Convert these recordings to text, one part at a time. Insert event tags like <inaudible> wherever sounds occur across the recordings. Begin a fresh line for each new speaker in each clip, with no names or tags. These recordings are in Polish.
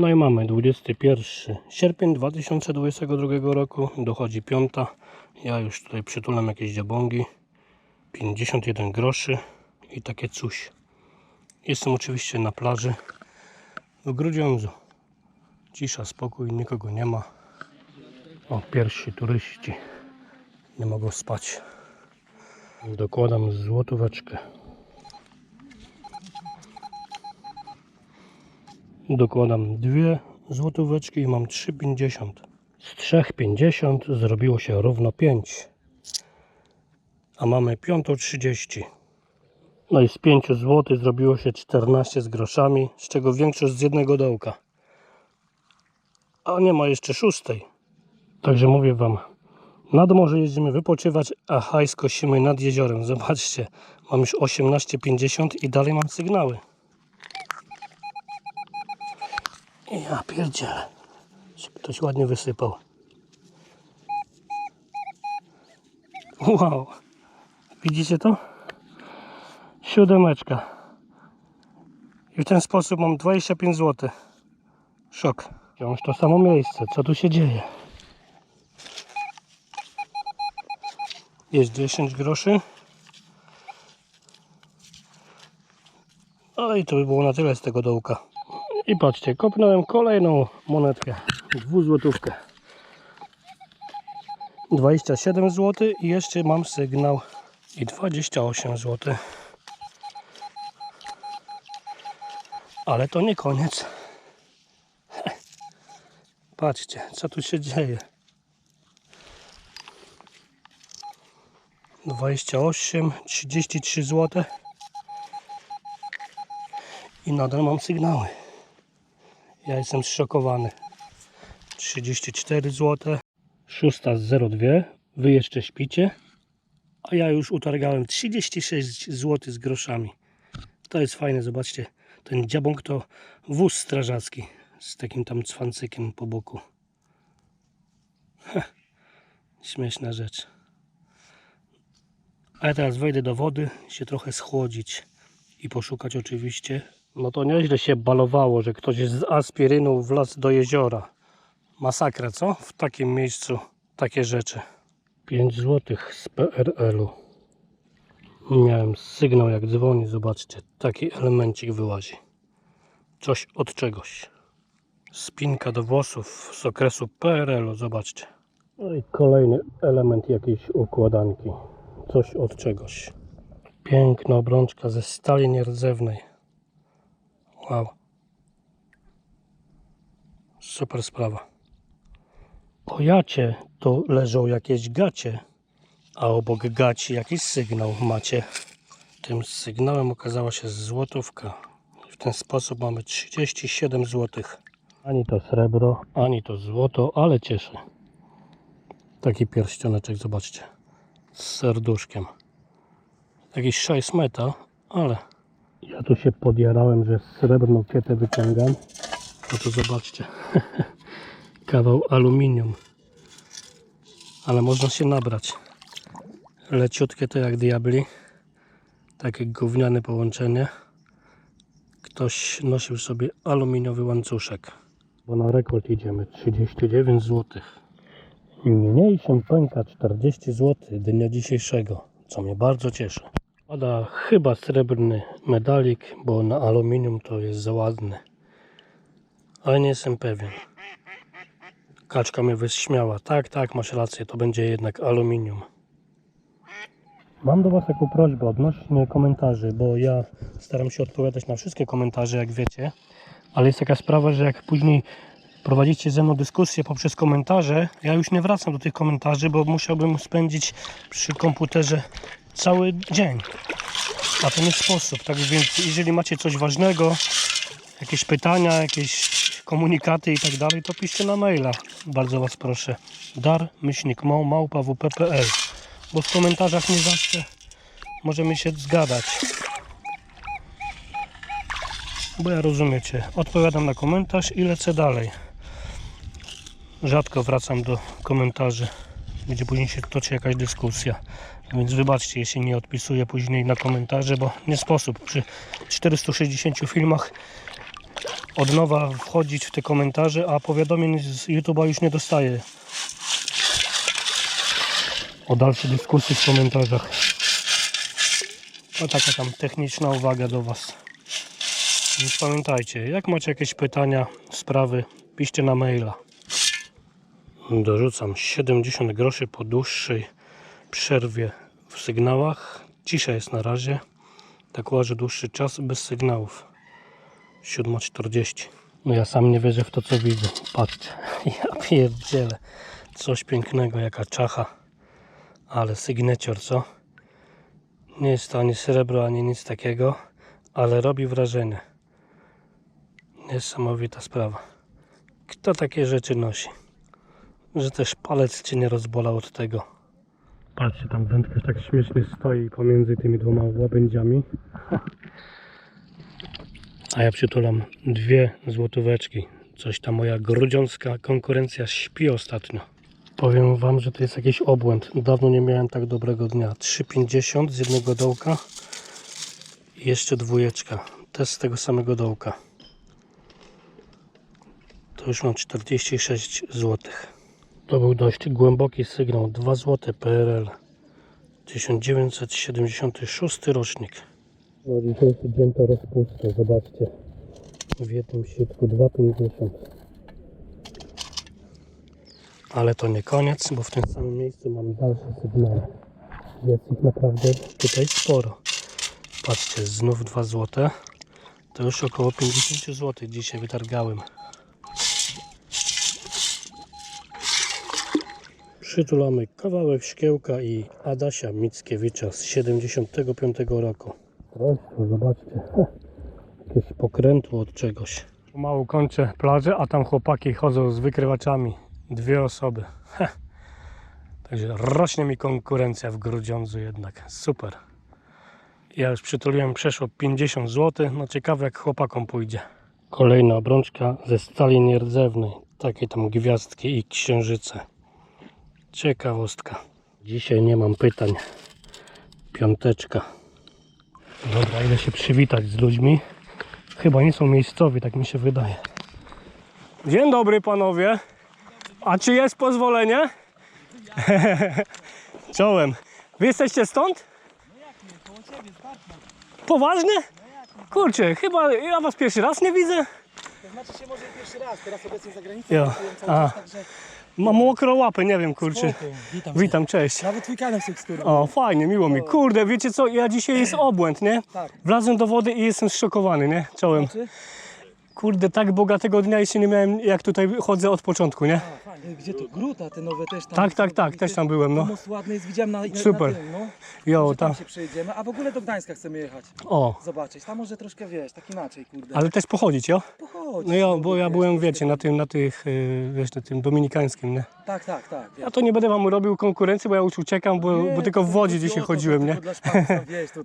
No i mamy 21 sierpień 2022 roku, dochodzi piąta. Ja już tutaj przytulam jakieś dziabągi. 51 groszy i takie coś. Jestem oczywiście na plaży w Grudziądzu. Cisza, spokój, nikogo nie ma. O, pierwsi turyści nie mogą spać. Dokładam złotóweczkę. Dokładam dwie złotóweczki i mam 3,50. Z 3,50 zrobiło się równo 5. A mamy 5,30. No i z 5 zł zrobiło się 14 z groszami, z czego większość z jednego dołka. A nie ma jeszcze szóstej. Także mówię Wam, nad morze jeździmy wypoczywać, a hajs kosimy nad jeziorem. Zobaczcie, mam już 18,50 i dalej mam sygnały. Ja pierdzielę. Się Ktoś ładnie wysypał. Wow. Widzicie to? Siódemeczka. I w ten sposób mam 25 zł. Szok. Wciąż to samo miejsce. Co tu się dzieje? Jest 10 groszy. No i to by było na tyle z tego dołka. I patrzcie, kopnąłem kolejną monetkę. Dwuzłotówkę. 27 zł i jeszcze mam sygnał. I 28 zł. Ale to nie koniec. <laughs> Patrzcie, co tu się dzieje. 28, 33 zł. I nadal mam sygnały. Ja jestem zszokowany. 34 zł. 6.02. Wy jeszcze śpicie. A ja już utargałem 36 zł z groszami. To jest fajne, zobaczcie. Ten dziabąk to wóz strażacki z takim tam cwancykiem po boku. Heh, śmieszna rzecz. A ja teraz wejdę do wody, się trochę schłodzić i poszukać oczywiście. No to nieźle się balowało, że ktoś z aspiryną wlazł do jeziora. Masakra, co? W takim miejscu takie rzeczy. 5 zł z PRL-u. Miałem sygnał jak dzwoni, zobaczcie, taki elemencik wyłazi. Coś od czegoś. Spinka do włosów z okresu PRL-u, zobaczcie. No i kolejny element jakiejś układanki. Coś od czegoś. Piękna obrączka ze stali nierdzewnej. Wow. Super sprawa. Po jacie to leżą jakieś gacie, a obok gaci jakiś sygnał macie. Tym sygnałem okazała się złotówka. W ten sposób mamy 37 złotych. Ani to srebro, ani to złoto, ale cieszy. Taki pierścioneczek, zobaczcie. Z serduszkiem. Jakiś szajs meta, ale ja tu się podjarałem, że srebrną kietę wyciągam. No to zobaczcie. <laughs> Kawał aluminium. Ale można się nabrać. Leciutkie to jak diabli. Takie gówniane połączenie. Ktoś nosił sobie aluminiowy łańcuszek. Bo na rekord idziemy 39 zł. Niniejszym pęka 40 zł dnia dzisiejszego, co mnie bardzo cieszy. Pada chyba srebrny medalik, bo na aluminium to jest za ładny. Ale nie jestem pewien. Kaczka mnie wyśmiała. Tak, tak, masz rację, to będzie jednak aluminium. Mam do Was taką prośbę odnośnie komentarzy, bo ja staram się odpowiadać na wszystkie komentarze, jak wiecie, ale jest taka sprawa, że jak później prowadzicie ze mną dyskusję poprzez komentarze, ja już nie wracam do tych komentarzy, bo musiałbym spędzić przy komputerze cały dzień. A to nie sposób. Tak więc, jeżeli macie coś ważnego, jakieś pytania, jakieś komunikaty i tak dalej, to piszcie na maila. Bardzo Was proszę. dar myślnik małpa wp.pl bo w komentarzach nie zawsze możemy się zgadać. Bo ja rozumiecie, odpowiadam na komentarz i lecę dalej. Rzadko wracam do komentarzy, gdzie później się toczy jakaś dyskusja. Więc wybaczcie, jeśli nie odpisuję później na komentarze, bo nie sposób. Przy 460 filmach od nowa wchodzić w te komentarze, a powiadomień z YouTube'a już nie dostaję o dalszej dyskusji w komentarzach. No taka tam techniczna uwaga do Was. Więc pamiętajcie, jak macie jakieś pytania, sprawy, piszcie na maila. Dorzucam 70 groszy po dłuższej przerwie w sygnałach. Cisza jest na razie. Tak łażę dłuższy czas bez sygnałów. 7.40. No ja sam nie wierzę w to co widzę. Patrzcie. <laughs> Ja pierdzielę. Coś pięknego, jaka czacha. Ale sygnecior, co? Nie jest to ani srebro, ani nic takiego, ale robi wrażenie. Niesamowita sprawa. Kto takie rzeczy nosi? Że też palec cię nie rozbolał od tego. Patrzcie, tam wędkarz tak śmiesznie stoi pomiędzy tymi dwoma łabędziami. A ja przytulam dwie złotóweczki. Coś ta moja grudziącka konkurencja śpi ostatnio. Powiem wam, że to jest jakiś obłęd. Dawno nie miałem tak dobrego dnia. 3,50 z jednego dołka i jeszcze dwójeczka. Też z tego samego dołka. To już mam 46 zł. To był dość głęboki sygnał. 2 zł PRL. 1976 rocznik. No dzisiejszy dzień to rozpustę, zobaczcie. W jednym sitku 2,50. Ale to nie koniec, bo w tym samym miejscu mam dalsze sygnały. Jest ich naprawdę tutaj sporo. Patrzcie, znów 2 zł. To już około 50 zł dzisiaj wytargałem. Przytulamy kawałek szkiełka i Adasia Mickiewicza z 75 roku. Proszę, zobaczcie. <laughs> Jakieś pokrętło od czegoś. Pomału kończę plażę, a tam chłopaki chodzą z wykrywaczami. Dwie osoby. <laughs> Także rośnie mi konkurencja w Grudziądzu jednak. Super. Ja już przytuliłem przeszło 50 zł. No ciekawe jak chłopakom pójdzie. Kolejna obrączka ze stali nierdzewnej. Takie tam gwiazdki i księżyce. Ciekawostka. Dzisiaj nie mam pytań. Piąteczka. Dobra, idę się przywitać z ludźmi. Chyba nie są miejscowi, tak mi się wydaje. Dzień dobry panowie. A czy jest pozwolenie? <laughs> Czołem. Wy jesteście stąd? Poważnie? Kurczę, chyba ja was pierwszy raz nie widzę.
To znaczy się może pierwszy raz, teraz obecnie za granicą
Jo.
cały czas, także
Mam mokro łapy, nie wiem, kurczę.
witam,
Witam, cześć.
Nawet kanał sobie skóry.
O, fajnie, miło mi. Kurde, wiecie co, ja dzisiaj jest obłęd, nie?
Tak.
Wlazłem do wody i jestem zszokowany, nie? Czołem.
Znaczy?
Kurde, tak bogatego dnia jeszcze nie miałem, jak tutaj chodzę od początku, nie?
Gdzie to? Gruta te nowe też tam.
Tak, tak, tak, też tam byłem, no.
Most ładny jest, widziałem na, na,
Super.
na tym, no.
Jo,
Może tam
tam.
się przejedziemy, a w ogóle do Gdańska chcemy jechać.
O,
Zobaczyć, tam może troszkę, wiesz, tak inaczej, kurde.
ale też pochodzić, jo?
Pochodź.
No jo, bo ja
wiesz,
byłem, wiecie, na tym, na tych, yy, wiesz, na tym dominikańskim, nie?
Tak, tak, tak.
Ja to nie będę wam robił konkurencji, bo ja już uciekam, bo, bo tylko w wodzie dzisiaj chodziłem, nie?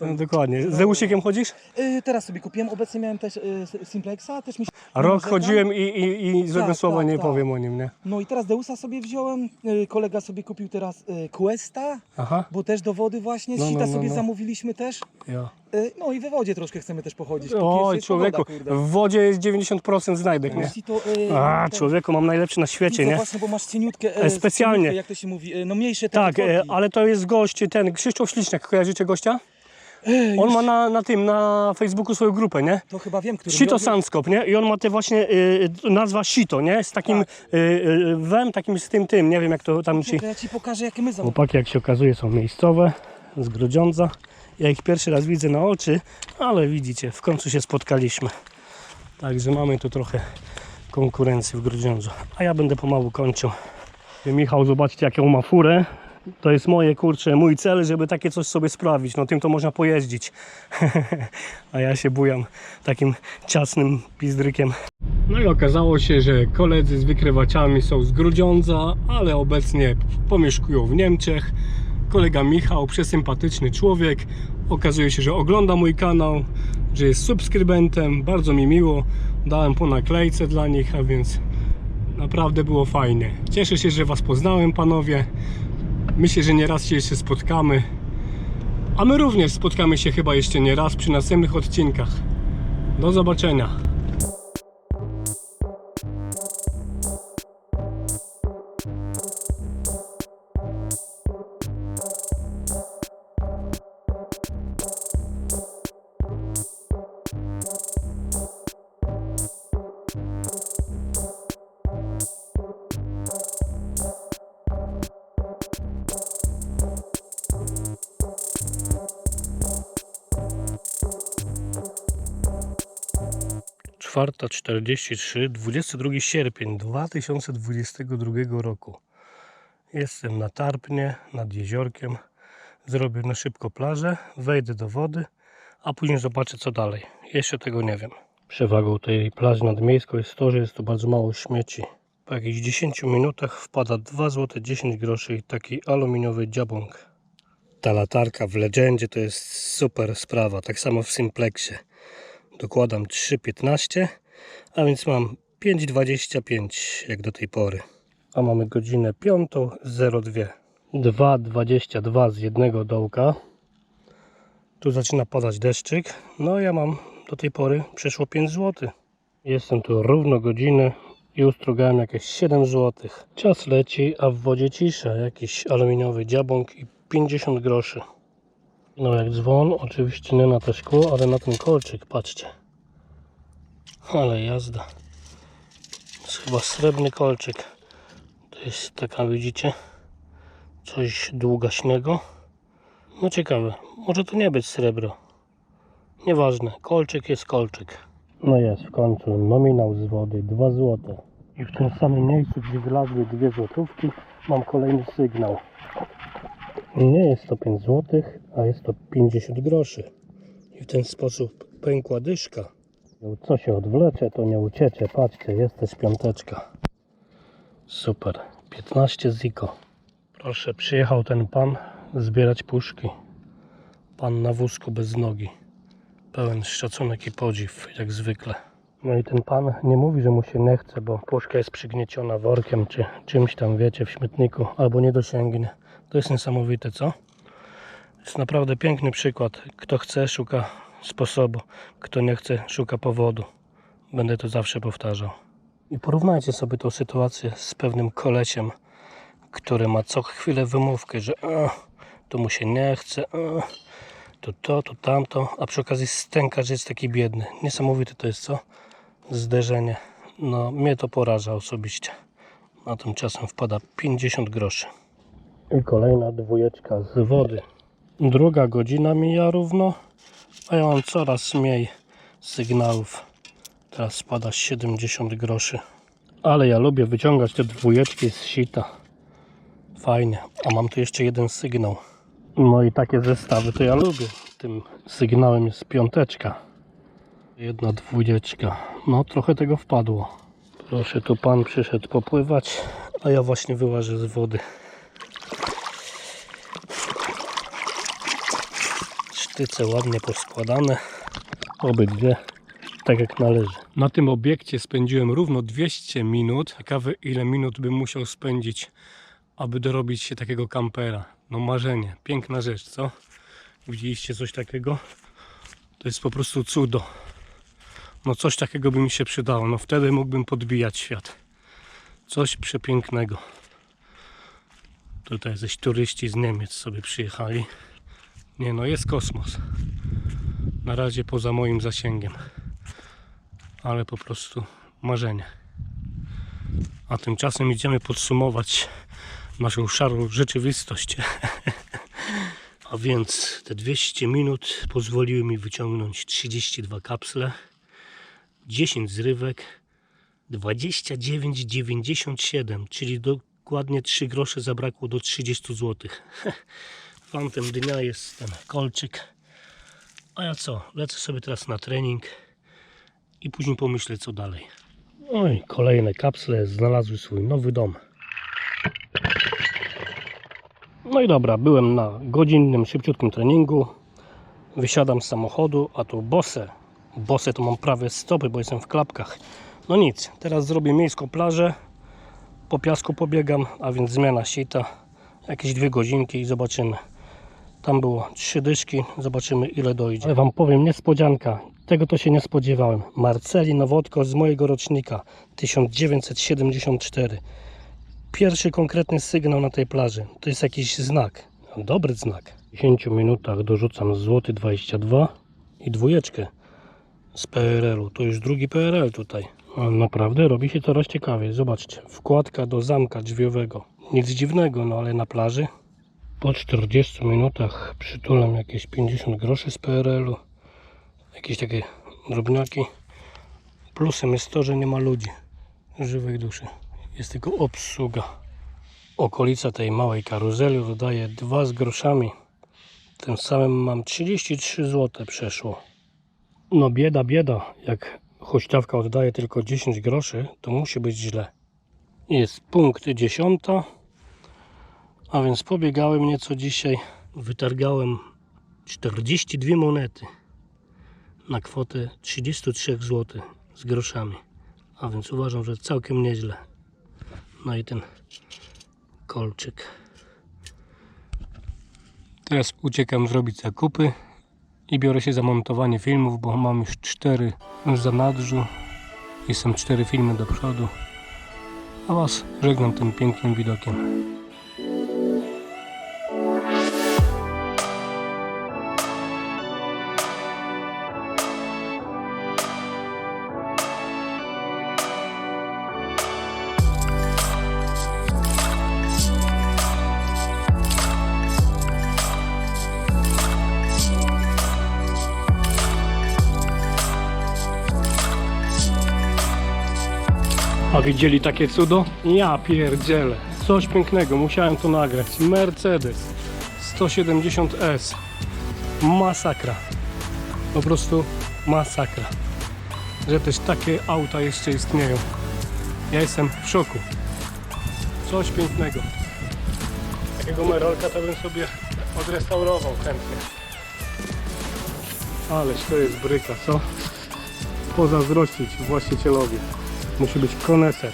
No, <laughs> dokładnie. Z Zeusikiem chodzisz?
Y, teraz sobie kupiłem, obecnie miałem też y, Simplexa, też nie
rok chodziłem i, i, i złego
Tak,
słowa
tak,
nie
tak.
powiem o nim, nie?
No i teraz Deusa sobie wziąłem, y, kolega sobie kupił teraz y, Questa,
Aha,
bo też do wody właśnie,
No, no,
sita
no,
sobie
no.
zamówiliśmy też.
jo.
Y, No i we wodzie troszkę chcemy też pochodzić. póki
Oj, człowieku,
kurde.
w wodzie jest 90% znajdek, nie?
No, sito, y,
A,
te-
człowieku, mam najlepszy na świecie,
widzę
nie?
właśnie, bo masz cieniutkie,
E,
e,
specjalnie.
cieniutkie, jak to się mówi, e, no mniejsze te
Tak, e, ale to jest gość, ten Krzysztof Śliczniak, kojarzycie gościa?
Ej,
On
już-
ma na, na tym, na Facebooku swoją grupę, nie?
To chyba wiem, który...
Sito Sandskop, nie? I on ma te właśnie, y, nazwa Sito, nie? Z takim
Tak.
y, y, wem, takim z tym, tym, nie wiem jak to tam.
To ja ci pokażę, jakie my zamówiliśmy.
Chłopaki, jak się okazuje, są miejscowe, z Grudziądza. Ja ich pierwszy raz widzę na oczy, ale widzicie, w końcu się spotkaliśmy. Także mamy tu trochę konkurencji w Grudziądzu. A ja będę pomału kończył. Michał, zobaczcie jaką ma furę. To jest moje, kurczę, mój cel, żeby takie coś sobie sprawić. No tym to można pojeździć. <laughs> A ja się bujam takim ciasnym pizdrykiem. No i okazało się, że koledzy z wykrywaczami są z Grudziądza, ale obecnie pomieszkują w Niemczech. Kolega Michał, przesympatyczny człowiek. Okazuje się, że ogląda mój kanał, że jest subskrybentem. Bardzo mi miło. Dałem po naklejce dla nich, a więc naprawdę było fajnie. Cieszę się, że Was poznałem, panowie. Myślę, że nieraz się jeszcze spotkamy. A my również spotkamy się chyba jeszcze nie raz przy następnych odcinkach. Do zobaczenia. 4.43, 22 sierpień 2022 roku. Jestem na Tarpnie, nad jeziorkiem. Zrobię na szybko plażę, wejdę do wody, a później zobaczę co dalej. Jeszcze tego nie wiem. Przewagą tej plaży nadmiejskiej jest to, że jest tu bardzo mało śmieci. Po jakichś 10 minutach wpada 2 zł 10 groszy taki aluminiowy dziabąk. Ta latarka w Legendzie to jest super sprawa, tak samo w Simplexie. Dokładam 3,15, a więc mam 5,25 jak do tej pory. A mamy godzinę 5.02. 2,22 z jednego dołka. Tu zaczyna padać deszczyk. No ja mam do tej pory przeszło 5 zł. Jestem tu równo godzinę i ustrugałem jakieś 7 zł. Czas leci, a w wodzie cisza. Jakiś aluminiowy dziabąk i 50 groszy. No jak dzwon, oczywiście nie na te szkło, ale na ten kolczyk, patrzcie. Ale jazda. To jest chyba srebrny kolczyk. To jest taka, widzicie, coś długaśnego. No ciekawe, może to nie być srebro. Nieważne, kolczyk jest kolczyk. No jest w końcu nominał z wody 2 zł. I w tym samym miejscu, gdzie wylazły dwie złotówki, mam kolejny sygnał. Nie jest to 5 zł, a jest to 50 groszy. I w ten sposób pękła dyszka. Co się odwlecze, to nie uciecie. Patrzcie, jest też piąteczka. Super. 15 ziko. Proszę, przyjechał ten pan zbierać puszki. Pan na wózku bez nogi. Pełen szacunek i podziw, jak zwykle. No i ten pan nie mówi, że mu się nie chce, bo puszka jest przygnieciona workiem czy czymś tam, wiecie, w śmietniku, albo nie dosięgnie. To jest niesamowite, co? Jest naprawdę piękny przykład. Kto chce, szuka sposobu. Kto nie chce, szuka powodu. Będę to zawsze powtarzał. I porównajcie sobie tą sytuację z pewnym kolesiem, który ma co chwilę wymówkę, że a, to mu się nie chce, a, to to, to tamto, a przy okazji stęka, że jest taki biedny. Niesamowite to jest, co? Zderzenie. No, mnie to poraża osobiście. A tymczasem wpada 50 groszy. I kolejna dwójeczka z wody. Druga godzina mija równo, a ja mam coraz mniej sygnałów. Teraz spada 70 groszy. Ale ja lubię wyciągać te dwójeczki z sita. Fajnie. A mam tu jeszcze jeden sygnał. No i takie zestawy to ja lubię. Tym sygnałem jest piąteczka. Jedna dwójeczka. No trochę tego wpadło. Proszę, tu pan przyszedł popływać, a ja właśnie wyłażę z wody. Sztyce ładnie poskładane. Obydwie tak jak należy. Na tym obiekcie spędziłem równo 200 minut. Ciekawe ile minut bym musiał spędzić, aby dorobić się takiego kampera. No marzenie, piękna rzecz, co? Widzieliście coś takiego? To jest po prostu cudo. No coś takiego by mi się przydało. No wtedy mógłbym podbijać świat. Coś przepięknego. Tutaj jacyś turyści z Niemiec sobie przyjechali. Nie no, jest kosmos. Na razie poza moim zasięgiem. Ale po prostu marzenie. A tymczasem idziemy podsumować naszą szarą rzeczywistość. <laughs> A więc te 200 minut pozwoliły mi wyciągnąć 32 kapsle, 10 zrywek, 29,97, czyli dokładnie 3 grosze zabrakło do 30 zł. Fantem dnia jest ten kolczyk. A ja co? Lecę sobie teraz na trening i później pomyślę co dalej. Oj, kolejne kapsle znalazły swój nowy dom. No i dobra, byłem na godzinnym, szybciutkim treningu. Wysiadam z samochodu, a tu bosę. Bosę to mam prawie stopy, bo jestem w klapkach. No nic, teraz zrobię miejską plażę. Po piasku pobiegam, a więc zmiana sita. Jakieś dwie godzinki i zobaczymy. Tam było trzy dyszki, zobaczymy ile dojdzie. Ale wam powiem, niespodzianka. Tego to się nie spodziewałem. Marceli Nowotko z mojego rocznika 1974. Pierwszy konkretny sygnał na tej plaży. To jest jakiś znak. Dobry znak. W 10 minutach dorzucam złoty 22 i dwójeczkę z PRL-u. To już drugi PRL tutaj. Naprawdę robi się coraz ciekawiej. Zobaczcie, wkładka do zamka drzwiowego. Nic dziwnego, no ale na plaży po 40 minutach przytulam jakieś 50 groszy z PRL-u. Jakieś takie drobniaki. Plusem jest to, że nie ma ludzi, żywych duszy. Jest tylko obsługa. Okolica tej małej karuzeli oddaje 2 z groszami. Tym samym mam 33 zł przeszło. No bieda, bieda. Jak huśtawka oddaje tylko 10 groszy, to musi być źle. Jest punkt 10. A więc pobiegałem nieco dzisiaj. Wytargałem 42 monety na kwotę 33 zł z groszami. A więc uważam, że całkiem nieźle. No i ten kolczyk. Teraz uciekam zrobić zakupy i biorę się za montowanie filmów, bo mam już 4 w zanadrzu są 4 filmy do przodu. A Was żegnam tym pięknym widokiem. Widzieli takie cudo? Ja pierdzielę. Coś pięknego, musiałem to nagrać. Mercedes 170S. Masakra. Po prostu masakra. Że też takie auta jeszcze istnieją. Ja jestem w szoku. Coś pięknego. Takiego merolka to bym sobie odrestaurował chętnie. Ależ to jest bryka, co? Pozazdrościć właścicielowi. Musi być koneser.